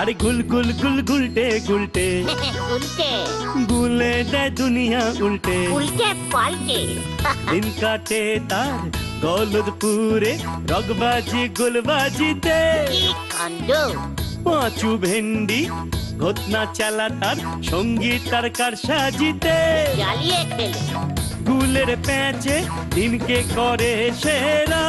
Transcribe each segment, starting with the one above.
আরে গুল গুল গুল গুলটে গুলটে উল্টে গুলে দেয় দুনিয়া উল্টে। উল্টে পাল্টে। দিন কাটে তার গলদপুরে রগবাজি গুলবাজিতে। কি কাণ্ড। পাঁচু ভেন্ডি ঘটনা চালা তার সংগীত তার কার সাজিতে। জ্বালিয়ে খেলে গুলের প্যাঁচে দিনকে করে সেরা।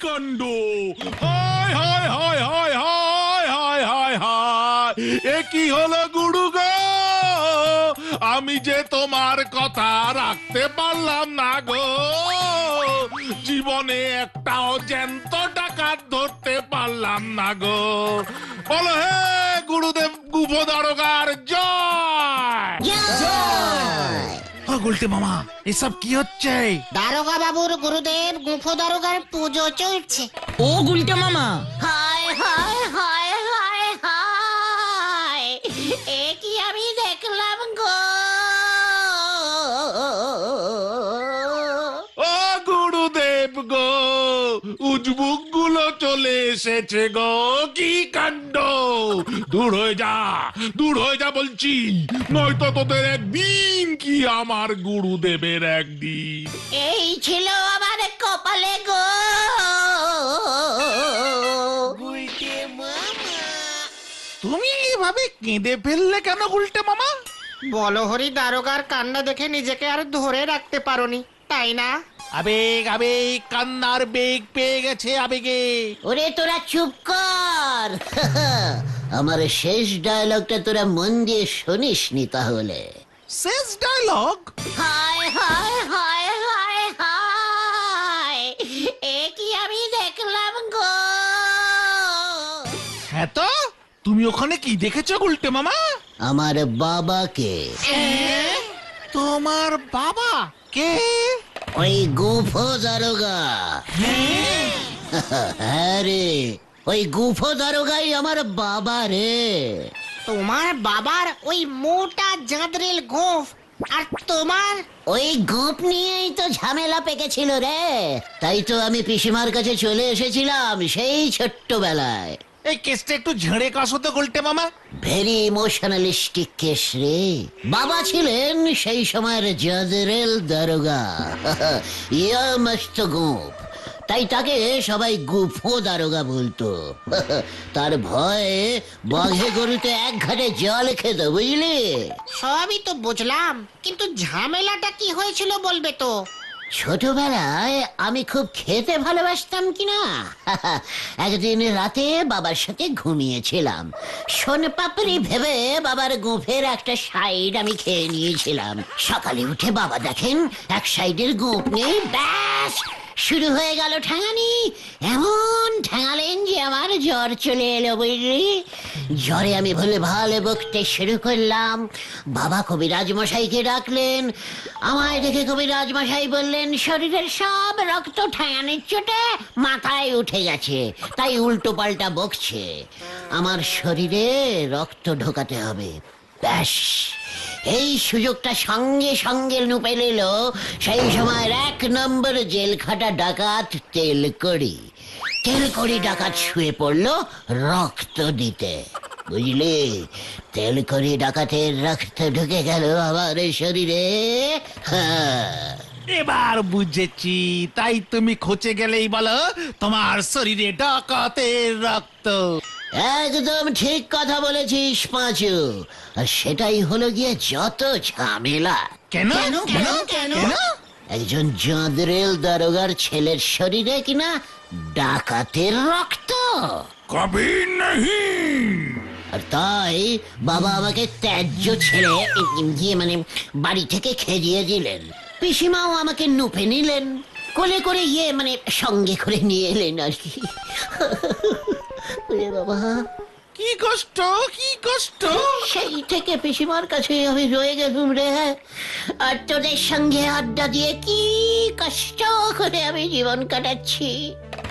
কাণ্ড হায় হায় হায় হায় হায় হায় হায় হায়। এ কি হলো গুরু গো? আমি যে তোমার কথা রাখতে পারলাম না গো। জীবনে একটাও জ্যান্ত ডাকাত ধরতে পারলাম না গো। বলো হে গুরুদেব গুভ দারোগার জয়! গুলতে মামা এসব কি হচ্ছে? দারোগা বাবুর গুরুদেব গুফো দারোগার পুজো চলছে। ও গুলটে মামা। হায় হায় হায় হায় এসেছে গো কি কাণ্ড? দূর হয়ে যা দূর হয়ে যা বলছি। নয়তো তোদের একদিন কি আমার গুরুদেবের একদিন। এই ছিল আমার কপালে গো। তুমি এভাবে কেঁদে ফেললে কেন উল্টে মামা? বলহরি দারোগার কান্না দেখে নিজেকে আর ধরে রাখতে পারোনি তাই না? আবেগ আবেগ কান্নার বেগ পেয়ে গেছে আবেগে। ওরে তোরা চুপ কর। আমার শেষ ডায়লগটা তোরা মন দিয়ে শুনিস নি তাহলে। শেষ ডায়লগ হায় হায় হায় হায় হায়। এ কি আমি দেখলাম গো? হ্যাঁ তো তুমি ওখানে কি দেখেছ উল্টে মামা? আমার বাবাকে তোমার বাবা কে? ওই গুফো দারোগা। হ্যাঁ রে ওই গুফো দারোগাই আমার বাবা রে। তোমার বাবার ওই মোটা জাঁদরেল গোফ আর তোমার? ওই গোপ নিয়েই তো ঝামেলা পেকেছিল রে। তাই তো আমি পিসিমার কাছে চলে এসেছিলাম সেই ছোট্টবেলায়। এই কেসটা একটু ঝেড়ে কাশো তো উল্টে মামা। ভেরি ইমোশনালিস্টিক কেস রে। বাবা ছিলেন সেই সময়ের জজরেল দারোগা। ইয়া মস্ত গোপ। তাই তাকে সবাই গুফো দারোগা বলতো। তার ভয়ে বাঘে গরুতে এক ঘাটে জল খেত বুঝলি? সবই তো বুঝলাম কিন্তু ঝামেলাটা কি হয়েছিল বলবে তো? ছোটবেলায় আমি খুব খেতে ভালোবাসতাম কিনা? একদিন রাতে বাবার সাথে ঘুমিয়েছিলাম। সোন পাপড়ি ভেবে বাবার গোফের একটা সাইড আমি খেয়ে নিয়েছিলাম। সকালে উঠে বাবা দেখেন, এক সাইডের গোপ নেই, ব্যাস! শুরু হয়ে গেল ঠ্যাঙানি এমন ঠ্যাঙালেন যে আমার জ্বর চলে এলো বুঝলি। জ্বরে আমি ভুলে ভালো বকতে শুরু করলাম। বাবা কবিরাজ মশাইকে ডাকলেন। আমায় দেখে কবিরাজ মশাই বললেন, শরীরের সব রক্ত ঠ্যাঙানির চোটে মাথায় উঠে গেছে, তাই উল্টো পাল্টা বকছে। আমার শরীরে রক্ত ঢোকাতে হবে। ব্যাস। এই সুযোগটা সঙ্গে সঙ্গে নুপে নিল। সেই সময়ের এক নম্বর জেল খাটা ডাকাত তেল করি। তেল করি ডাকাত শুয়ে পড়ল রক্ত দিতে। বুঝলি? তেল করি ডাকাতের রক্ত ঢুকে গেল আমার শরীরে। হ্যাঁ এবার বুঝেছি তাই তুমি খোঁচে গেলেই বলো তোমার শরীরে ডাকাতের রক্ত। একদম ঠিক কথা বলেছিস পাঁচু। আর সেটাই হলো গিয়ে যত ঝামেলা। কেন? কেন? কেন? একজন জাদরেল দারোগার ছেলের শরীরে কিনা ডাকাতের রক্ত। কবি নাহি। আর তাই বাবা আমাকে ত্যায্য ছেড়ে গিয়ে মানে বাড়ি থেকে খেদিয়ে দিলেন। পিসিমাও আমাকে নুপে নিলেন। কোলে করে ইয়ে মানে সঙ্গে করে নিয়ে এলেন আর কি। বাবা। কি কষ্ট কি কষ্ট? সেই থেকে পিসিমার কাছে আমি রয়ে গেলুম রে। আর তোদের সঙ্গে আড্ডা দিয়ে কি কষ্ট করে আমি জীবন কাটাচ্ছি।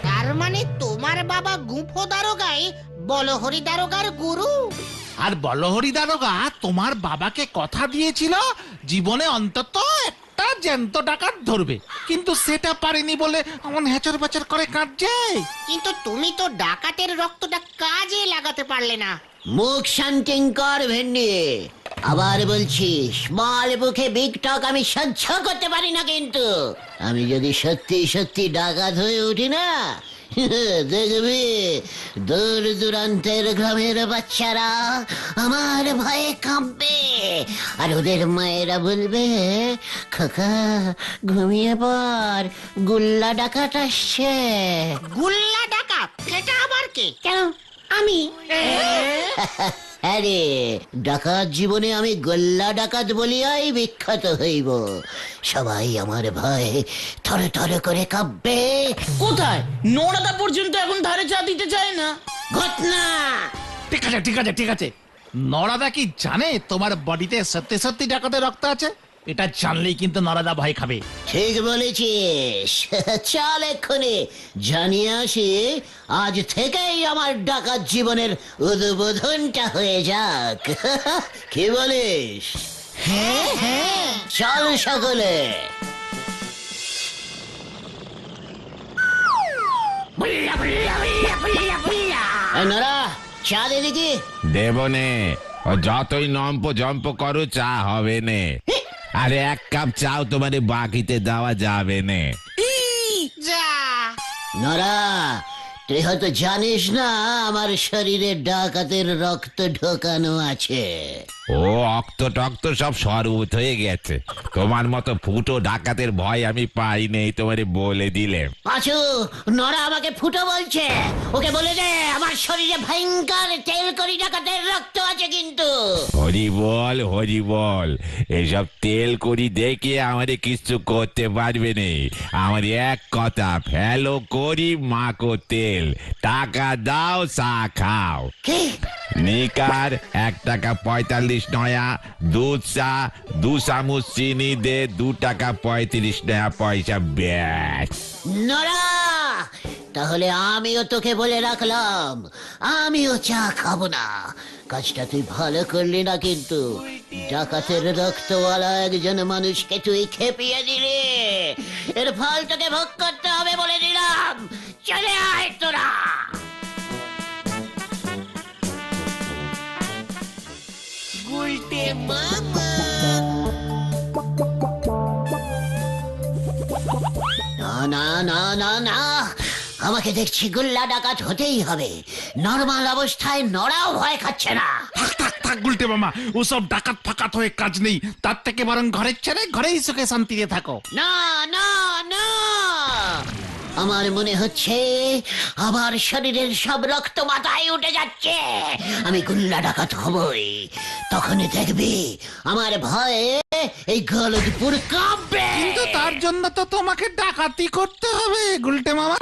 তার মানে তোমার বাবা গুফো দারোগাই বলহরি দারোগার গুরু? আর বলো হরি দারোগা তোমার বাবাকে কথা দিয়েছিল জীবনে অন্তত জ্যান্ত ডাকাত ধরবে। কিন্তু সেটা পারেনি বলে এমন হেচর প্যাচর করে কাঁদছে। কিন্তু তুমি তো ডাকাতের রক্তটা কাজে লাগাতে পারলে না। মুখ শান্তিং কর ভেন্ডি। আবার বলছি স্মল বুকে বিগ টক আমি সহ্য করতে পারি না কিন্তু। আমি যদি সত্যি সত্যি ডাকাত হয়ে উঠি না দেখবি দূর দূরান্তের গ্রামের বাচ্চারা আমার ভয়ে কাঁপবে। আর ওদের মায়েরা বলবে খোকা ঘুমিয়ে পর গুল্লা ডাকাত আসছে। গুল্লা ডাকাত? সেটা আবার কে? কেন? আমি? আরে ডাকাত জীবনে আমি গোল্লা ডাকাত বলিয়াই বিখ্যাত হইব। সবাই আমার ভয়ে থরে থরে করে কাঁপবে। কোথায়? নোড়াদা পর্যন্ত এখন ধারে চা দিতে চায় না। ঘটনা! ঠিক আছে ঠিক আছে ঠিক আছে। নড়াদা কি জানে তোমার বডিতে সত্যি সত্যি ডাকাতের রক্ত আছে? এটা জানলেই কিন্তু নরাদা ভয় খাবে। ঠিক বলেছিস। চল এক্ষুনি। জানিয়ে আসি আজ থেকেই আমার ডাকাত জীবনের উদ্বোধনটা হয়ে যাক। কি বলিস? হ্যাঁ হ্যাঁ। চল সকলে। নরা চা দে দেখি। দেবনে ও যতই নম্প জম্প করো চা হবে নে। আরে এক কাপ চাও তোমার বাকিতে দেওয়া যাবে না। যা। নরা তুই হয়তো জানিস না আমার শরীরে ডাকাতের রক্ত ঢোকানো আছে। ও অক্ত টক্ত সব সরবত হয়ে গেছে। তোমার মতো ফুটো ডাকাতের ভয় আমি পাই নেই তোমারে বলে দিলে। পাঁচু নরা আমাকে ফুটো বলছে। ওকে বলে দে আমার শরীরে ভয়ঙ্কর তেল করি ডাকাতের রক্ত আছে কিন্তু। হরি বল হরি বল এসব তেল করি দেখে আমারে কিছু করতে পারবে নে। আমার এক কথা ফেলো করি মাকো তেল। টাকা দাও চা খাও। কি? নিকার এক টাকা পঁয়তাল্লিশ নয়া দুধ চা, দু চামচ চিনি দে, দু টাকা পঁয়ত্রিশ নয়া পয়সা ব্যাস। তাহলে আমিও তোকে বলে রাখলাম, আমিও চা খাব না। কাজটা তুই ভালো করলি না কিন্তু, ডাকাতের রক্তওয়ালা একজন মানুষকে তুই খেপিয়ে দিলি। এর ফল তোকে ভোগ করতে হবে বলে দিলাম। চলে আয় তোরা। না না না না না। আমাকে দেখছি গুল্লা ডাকাত হতেই হবে। নর্মাল অবস্থায় নড়াও ভয় খাচ্ছে না। থাক থাক থাক গুলটে মামা। ওসব ডাকাত ফাকাত হয়ে কাজ নেই। তার থেকে বরং ঘরের ছেড়ে ঘরেই সুখে শান্তিতে থাকো। না না আমার মনে হচ্ছে আমার শরীরের সব রক্ত মাথায় উঠে যাচ্ছে। আমি গুল্লা ডাকাত হবই। তখনই দেখবি আমার ভয়ে এই গলদপুর কাঁপবে। কিন্তু তার জন্য তো তোমাকে ডাকাতি করতে হবে গুলটে মামা।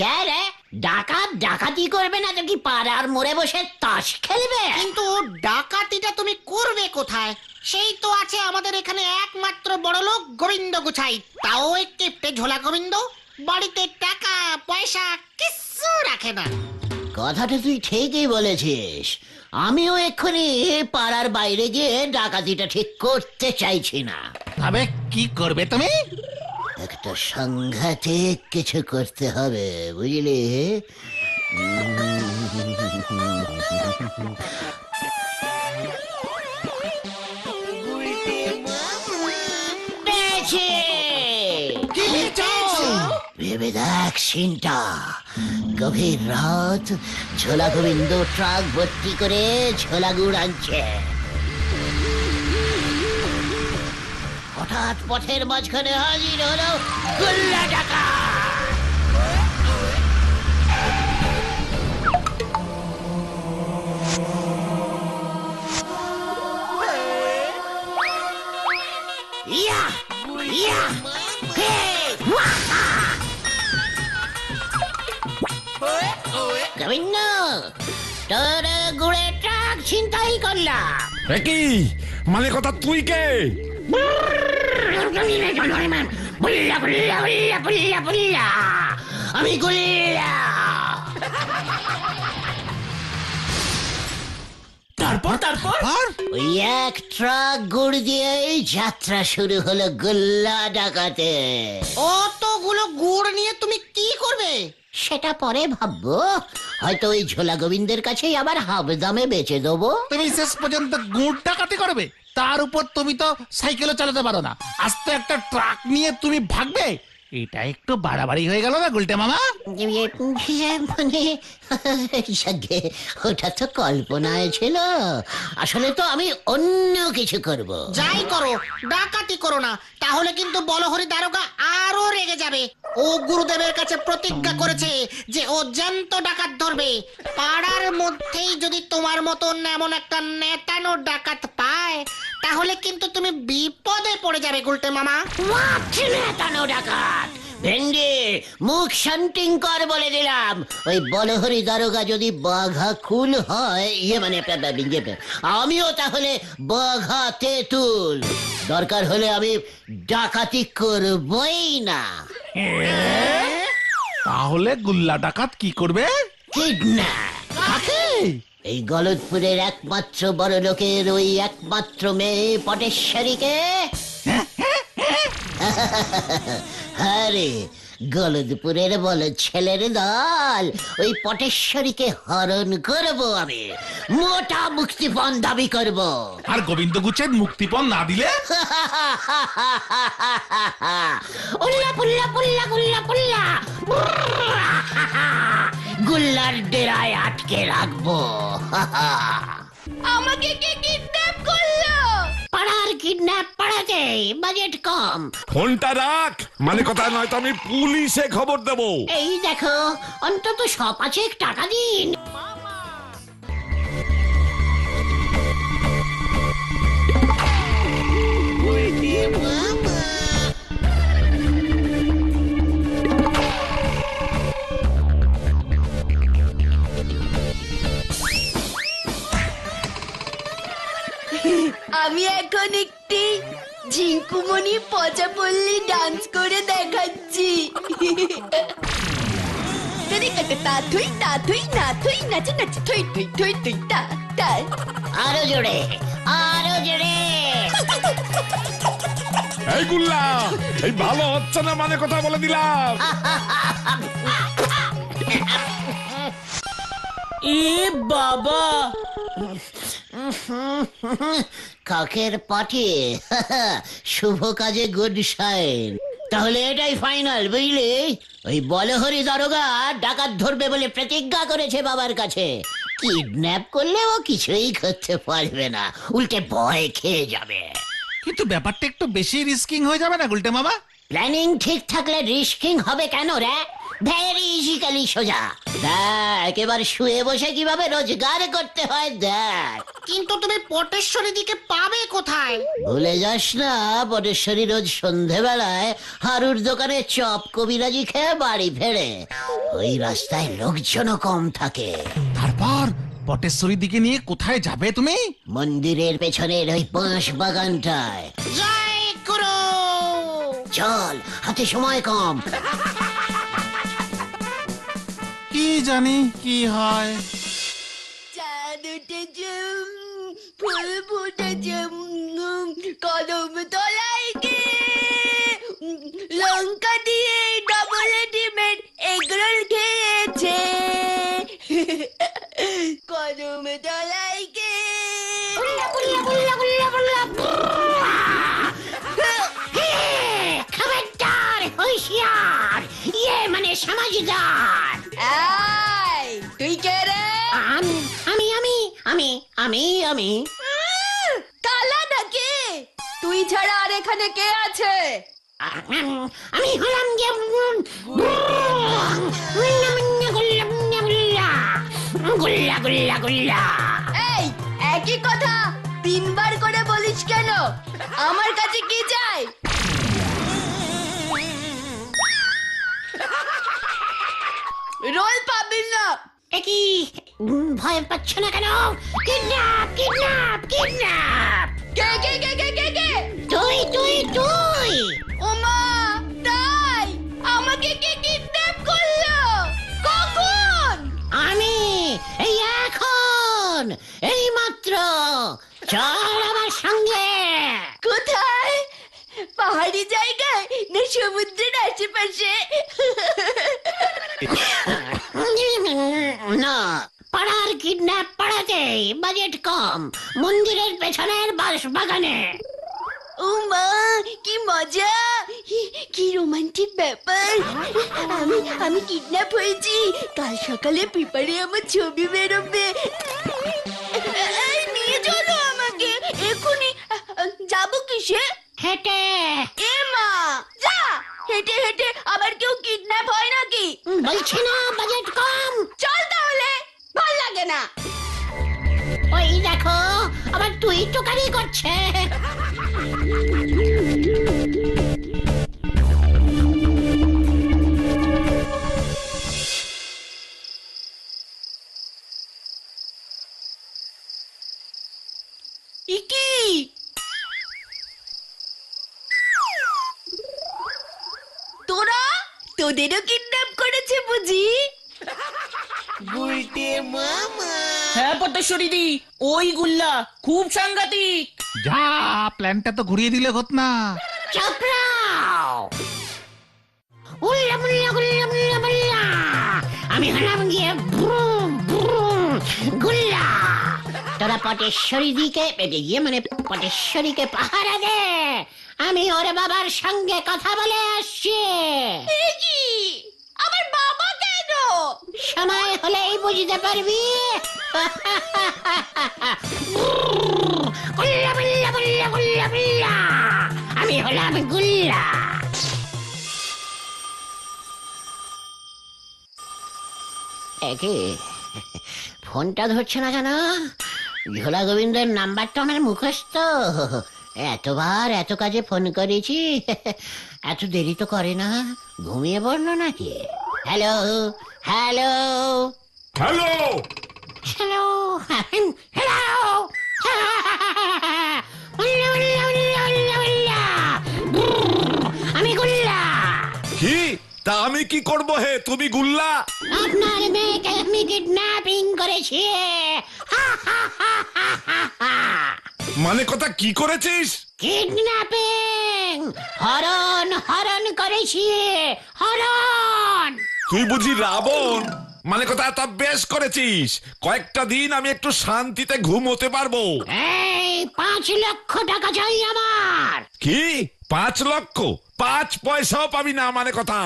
কে রে? ডাকাত ডাকাতি করবে না তো কি পাড়ার মোড়ে বসে তাস খেলবে? কিন্তু ডাকাতিটা তুমি করবে কোথায়? সেই তো আছে আমাদের এখানে একমাত্র বড় লোক গোবিন্দ গুছাই। তাও একটি ঝোলা গোবিন্দ। বাড়িতে টাকা পয়সা কিচ্ছু রাখে না। কথাটা তুই ঠিকই বলেছিস। আমিও এক্ষুনি পাড়ার বাইরে গিয়ে ডাকাতিটা ঠিক করতে চাইছি না। তবে কি করবে তুমি? একটা সাংঘাতিক কিছু করতে হবে বুঝলি? পেয়েছি! ভেবে দেখ সিনটা গভীর রাত ঝোলা গোবিন্দ ট্রাক ভর্তি করে ঝোলা গুড় আনছে। হঠাৎ পথের মাঝখানে হাজির হলো গুল্লা টাকা। ইয়া ইয়া, হে, ওয়াহা! গোবিন্দ তোর গুড়ে ট্রাক ছিনতাই করলাম। কি? মানে কথা তুই কে? বুল্লা বুল্লা বুল্লা বুল্লা বুল্লা। আমি গুল্লা। তারপর তারপর? ওই এক ট্রাক গুড় দিয়েই যাত্রা শুরু হলো গোল্লা ডাকাতে। অতগুলো গুড় নিয়ে তুমি কি করবে? সেটা পরে ভাববো। হয়তো ওই ঝোলা গোবিন্দের কাছেই আবার হাফ দামে বেচে দেবো। তুমি শেষ পর্যন্ত গুড় টাকাতে করবে? তার উপর তুমি তো সাইকেলও চালাতে পারো না। আস্তে একটা ট্রাক নিয়ে তুমি ভাগবে? এটা একটু বাড়াবাড়ি হয়ে গেল না গুলটে মামা? ইয়ে, মানে যাকে ওটা তো কল্পনায় ছিল। আসলে তো আমি অন্য কিছু করব। যাই করো ডাকাতি করো না। তাহলে কিন্তু বলহরি দারোগা আরও রেগে যাবে। ও গুরুদেবের কাছে প্রতিজ্ঞা করেছে যে ও জ্যান্ত ডাকাত ধরবে। পাড়ার মধ্যেই যদি তোমার মতন এমন একটা নেতানো ডাকাত পায় তাহলে কিন্তু তুমি বিপদে পড়ে যাবে গুলটে মামা। নেতানো ডাকাত। ভেন্ডি মুখ শান্তিং কর বলে দিলাম। ওই বলহরি দারোগা যদি বাঘা কুল হয় ইয়ে মানে আমিও তাহলে বাঘা তেঁতুল। দরকার হলে আমি ডাকাতি করবই না। তাহলে গুল্লা ডাকাত কি করবে? এই গলদপুরের একমাত্র বড় লোকের ওই একমাত্র মেয়ে পটেশ্বরীকে। আরে গলদপুরের বল ছেলের দল ওই পটেশ্বরীকে হরণ করব আমি মোটা মুক্তিপণ দাবি করব। আর গোবিন্দ গুচ্ছের মুক্তিপণ না দিলে? উল্লা পুল্লা পুল্লা গুল্লা পুল্লা। গুল্লার ডেরায় আটকে রাখব। আমাকে কে কিডন্যাপ করল? পাড়ার কিডন্যাপ পাড়াতে বাজেট কম। ফোনটা রাখ। মানে কথা নয় তো আমি পুলিশে খবর দেব। এই দেখো অন্তত সব আছে টাকা দিন। আমি এখন একটি ঝিঙ্কুমণি পচা পল্লী ডান্স করে দেখাচ্ছি। তেরিকাতে তা থুই তা থুই না থুই নাচে নাচে থুই থুই থুই থুই তা তা। আরও জোরে আরও জোরে। এই গুল্লা এই ভালো হচ্ছে না মানে কথা বলে দিলাম। এ বাবা। কাকের পাঠে? শুভ কাজে গুড সাইন তাহলে এটাই ফাইনাল বুঝলি? ওই বলহরি দারোগা ডাকাত ধরবে বলে প্রতিজ্ঞা করেছে বাবার কাছে। কিডন্যাপ করলে ও কিছুই করতে পারবে না। উল্টে ভয় খেয়ে যাবে। কিন্তু ব্যাপারটা একটু বেশি রিস্কিং হয়ে যাবে না গুলটে মামা? প্ল্যানিং ঠিক থাকলে রিস্কিং হবে কেন রে? ভেরি ইজিক্যালি সোজা। দেখ এবার শুয়ে বসে কীভাবে রোজগার করতে হয় দেখ। কিন্তু তুমি পটেশ্বরী দিকে পাবে কোথায়? ভুলে যাস না পটেশ্বরী রোজ সন্ধেবেলায় হারুর দোকানে চপ কবিরাজি খেয়ে বাড়ি ফেরে। ওই রাস্তায় লোকজনও কম থাকে। তারপর পটেশ্বরী দিকে নিয়ে কোথায় যাবে তুমি? মন্দিরের পেছনের ওই বাঁশ বাগানটায়। জয় গুরু চল হাতে সময় কম। কি জানি কি হয়? চাঁদ উঠেছে উম, ফুল ফুটেছে কদম তলায় লঙ্কা দিয়ে ডবল ডিমের এগরোল খেয়েছে। কদম তলায় খবরদার হুঁশিয়ার। ইয়ে মানে সমাজদার। এই, তুই কে রে? আমি আমি আমি আমি আমি আমি। কালা নাকি? তুই ছাড়া আর এখানে কে আছে? আমি হলাম যে গুল্লা গুল্লা গুল্লা গুল্লা। এই একই কথা। তিনবার করে বলিস কেন? আমার কাছে কি চাই? রোল পাবি না। কি? ভয় পাচ্ছ না কেন? কিডন্যাপ কিডন্যাপ কিডন্যাপ কে কে কে কে কে কে? তুই তুই তুই! ও মা তাই? আমাকে কে কিডন্যাপ করল? কখন? আমি এই এখন এই মাত্র। চল আমার সঙ্গে। কোথায়? পাহাড়ি জায়গায় না সমুদ্রের আশেপাশে? না পাড়ার কিডন্যাপ পাড়াতে বাজেট কম। মন্দিরের পেছনের বাঁশ বাগানে ও মা কি মজা! কি রোমান্টিক ব্যাপার। আমি আমি কিডন্যাপ হয়েছি। কাল সকালে পেপারে আমার ছবি বেরোবে। নিয়ে চলো আমাকে। এক্ষুনি যাব কিসে? হেঁটে। হেঁটে হেঁটে আবার কেউ কিডন্যাপ হয় নাকি? বলছি না বাজেট কম। চল তাহলে ভালো লাগে না। ওই দেখো আবার তুই টোকারি করছে। তোদেরও কিডন্যাপ করেছে বুঝি? হ্যাঁ পটেশ্বরী দি ওই গুল্লা খুব সাংঘাতিক। যা প্ল্যানটা তো ঘুরিয়ে দিলে হত না চাপড়াও। উল্লা মুল্লা গুল্লা মুল্লা মুল্লা আমি হলাম গিয়ে ব্রুম ব্রুম গুল্লা। তোরা পটেশ্বরী দিকে পেটে গিয়ে মানে পটেশ্বরীকে পাহারা দে। আমি ওর বাবার সঙ্গে কথা বলে আসছি। আমার বাবা কেন? সময় হলেই বুঝতে পারবি। গুল্লা গুল্লা গুল্লা গুল্লা গুল্লা। আমি হলাম গুল্লা। একে ফোনটা ধরছে না কেন? ঝোলা গোবিন্দের নাম্বারটা আমার মুখস্থ। এতবার এত কাজে ফোন করেছি। এত দেরি তো করে না। ঘুমিয়ে পড়ল নাকি? Hello hello. Hello! Hello hello. উল্লা। ব্রুর, আমি গুল্লা। কি? তা আমি কি করব হে? তুমি গুল্লা? আপনার মেয়েকে আমি কিডন্যাপিং করেছি। মানে কথা কি করেছিস? কিডন্যাপিং! হরণ হরণ করেছি হরণ! তুই বুঝি রাবণ? মানে কথা তা বেশ করেছিস। কয়েকটা দিন আমি একটু শান্তিতে ঘুমোতে পারব। এই পাঁচ লক্ষ টাকা চাই আমার। কি? পাঁচ লক্ষ। পাঁচ পয়সাও পাবি না মানে কথা।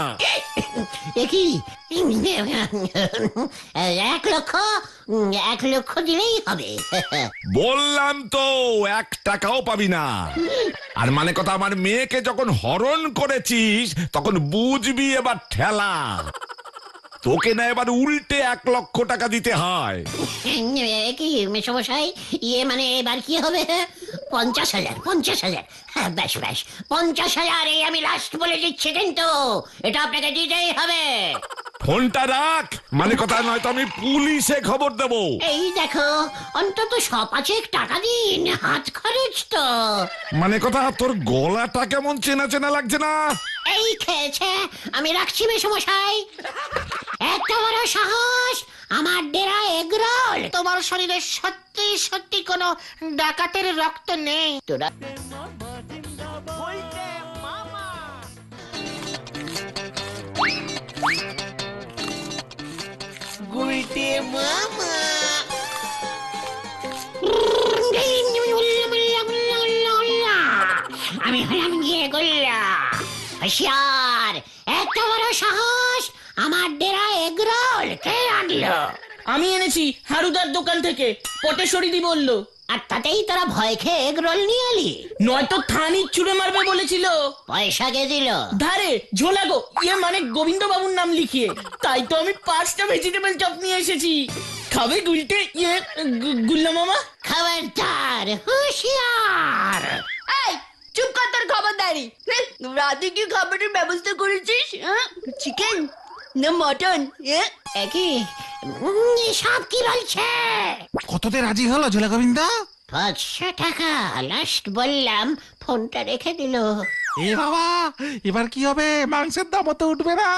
দেখি এক লক্ষ? এক লক্ষ দিলেই হবে। বললাম তো এক টাকাও পাবি না। আর মানে কথা আমার মেয়েকে যখন হরণ করেছিস তখন বুঝবি এবার ঠেলা। তোকে না এবার উল্টে এক লক্ষ টাকা দিতে হয়। এ কি মেসমশাই? ইয়ে মানে এবার কি হবে? পঞ্চাশ হাজার পঞ্চাশ হাজার। হ্যাঁ ব্যাস ব্যাস। পঞ্চাশ হাজার এই আমি লাস্ট বলে দিচ্ছি কিন্তু। এটা আপনাকে দিতেই হবে। ফোনটা রাখ। মানে কথা নয়তো আমি পুলিশে খবর দেব। এই দেখো অন্তত সপাচেক টাকা দিন হাত খরচ তো। মানে কথা তোর গলাটা কেমন চেনা চেনা লাগছে না? এই খেয়েছে আমি রাখছি মেসমশাই। এত বড় সাহস! আমার ডেরা এগরোল! তোমার শরীরে সত্যি সত্যি কোনো ডাকাতের রক্ত নেই। তোরা আমি হলাম গিয়ে গোল্লা। হুশিয়ার! এত বড় সাহস! আমার ডেরা এগরোল কে আনলো? আমি এনেছি হারুদার দোকান থেকে পটেশ্বরী দি বলল। আর তাতেই তোরা ভয় খেয়ে এগরোল নিয়ে এলি? নয়তো থানি ছুড়ে মারবে বলেছিল। পয়সা কে দিল? ধারে ঝোলা গো ইয়ে মানে গোবিন্দ বাবুর নাম লিখিয়ে। তাই তো আমি পাঁচটা ভেজিটেবল চপ নিয়ে এসেছি। খাবে গুলটে ইয়ে গু- গুল্লা মামা? খবরদার হুশিয়ার। এই চুপ কর তোর খবরদারি। হ্যাঁ, রাতে কি খাবারের ব্যবস্থা করেছিস চিকেন? না মটন একই সব কি? বলছে? কততে রাজি হলো ঝোলা গোবিন্দ পাঁচশো টাকা লাস্ট বললাম ফোনটা রেখে দিল। এ বাবা এবার কি হবে? মাংসের দামও তো উঠবে না।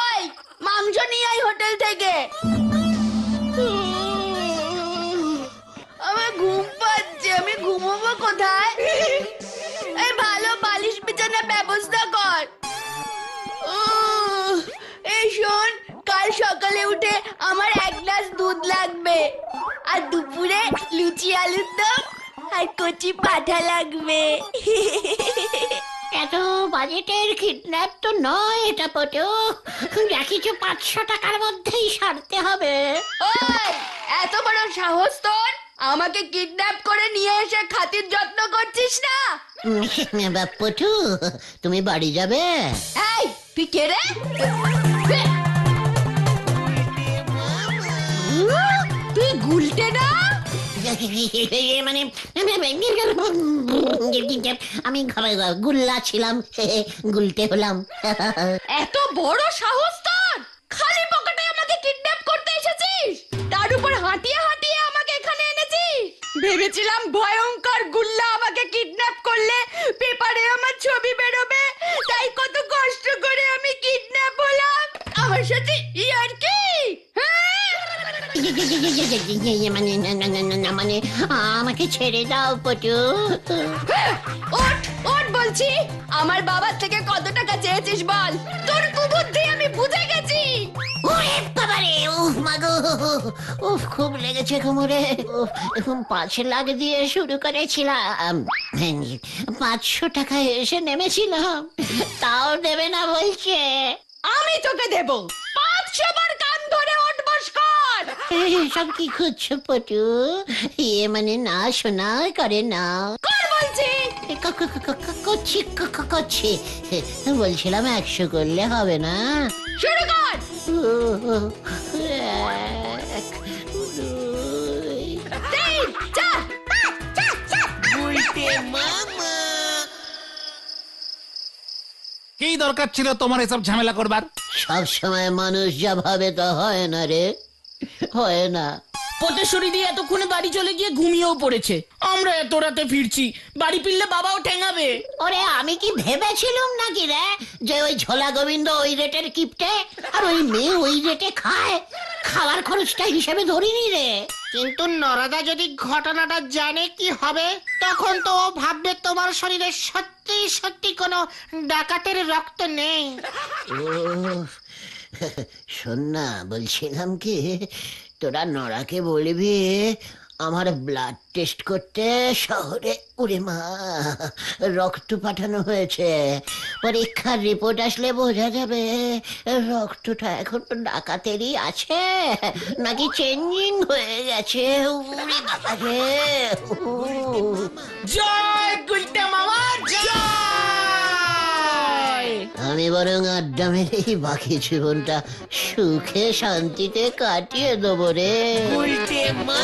ওই মাংস নিয়ে আই হোটেল থেকে। আমার ঘুম পাচ্ছে আমি ঘুমাবো কোথায়? সকালে উঠে আমার এক গ্লাস দুধ লাগবে। আর দুপুরে লুচি আলুর দম আর কচি পাঠা লাগবে। এত বাজেটের কিডন্যাপ তো নয় এটা পটু যা কিছু পাঁচশো টাকার মধ্যেই সারতে হবে। ওই এত বড় সাহস তোর? আমাকে কিডন্যাপ করে নিয়ে এসে খাতির যত্ন করছিস না? পটু তুমি বাড়ি যাবে? এই তুই কে রে? মানে আমি গুল্লা ছিলাম গুলতে হলাম। এত বড় সাহস তোর! খালি পকেটে আমাকে কিডন্যাপ করতে এসেছিস? তার উপর হাঁটিয়ে হাঁটিয়ে আমাকে এখানে এনেছিস? ভেবেছিলাম ভয়ঙ্কর গুল্লা আমাকে কিডন্যাপ করলে পেপারে আমার ছবি বেরোবে তাই কত কষ্ট করে আমি কিডন্যাপ হলাম আমার সাথে ইয়ার কি মানে আমাকে ছেড়ে দাও পটু ওঠ ওঠ বলছি আমার বাবার থেকে কত টাকা চেয়েছিস বল তোর কুবুদ্ধি আমি বুঝে গেছি খুব লেগেছে কোমরে পাঁচ লাখ দিয়ে শুরু করেছিলাম পাঁচশো টাকা এসে নেমেছিলাম তাও দেবে না বলছে আমি তোকে দেব। পাঁচশো বার কান ধরে ওঠ বস কর এই, সব কি খুঁজছো পটু ইয়ে মানে না শোনা করে না। কর বলছি? এ, করছি করছি। বলছিলাম একশো করলে হবে না। শুরু কর! এক দুই তিন চার পাঁচ চার চার কি দরকার ছিল তোমার এসব ঝামেলা করবার? সব সময় মানুষ যা ভাবে তা হয় না রে। হয় না। পটেশ্বরী দিয়ে এতক্ষণে বাড়ি চলে গিয়ে ঘুমিয়েও পড়েছে। আমরা এত রাতে ফিরছি বাড়ি ফিরলে বাবাও ঠেঙাবে। ওরে আমি কি ভেবেছিলাম নাকি রে যে ওই ঝোলা গোবিন্দ ওই রেটের কিপটে আর ওই মেয়ে ওই রেটে খায়? খাওয়ার খরচটা হিসেবে ধরিনি রে। কিন্তু নরাদা যদি ঘটনাটা জানে কি হবে তখন তো ও ভাববে তোমার শরীরে সত্যি সত্যি কোনো ডাকাতের রক্ত নেই। ও শোন না, বলছিলাম কি, তোরা নড়াকে বলবি, আমার ব্লাড টেস্ট করতে শহরে উড়ে মা, রক্ত পাঠানো হয়েছে পরীক্ষার রিপোর্ট আসলে বোঝা যাবে, রক্তটা এখন ডাকাতেরই আছে, নাকি চেঞ্জিং হয়ে গেছে, উড়ে বাবা রে। জয় আমি বরং আড্ডা মেরেই বাকি জীবনটা সুখে শান্তিতে কাটিয়ে দেবো রে। মামা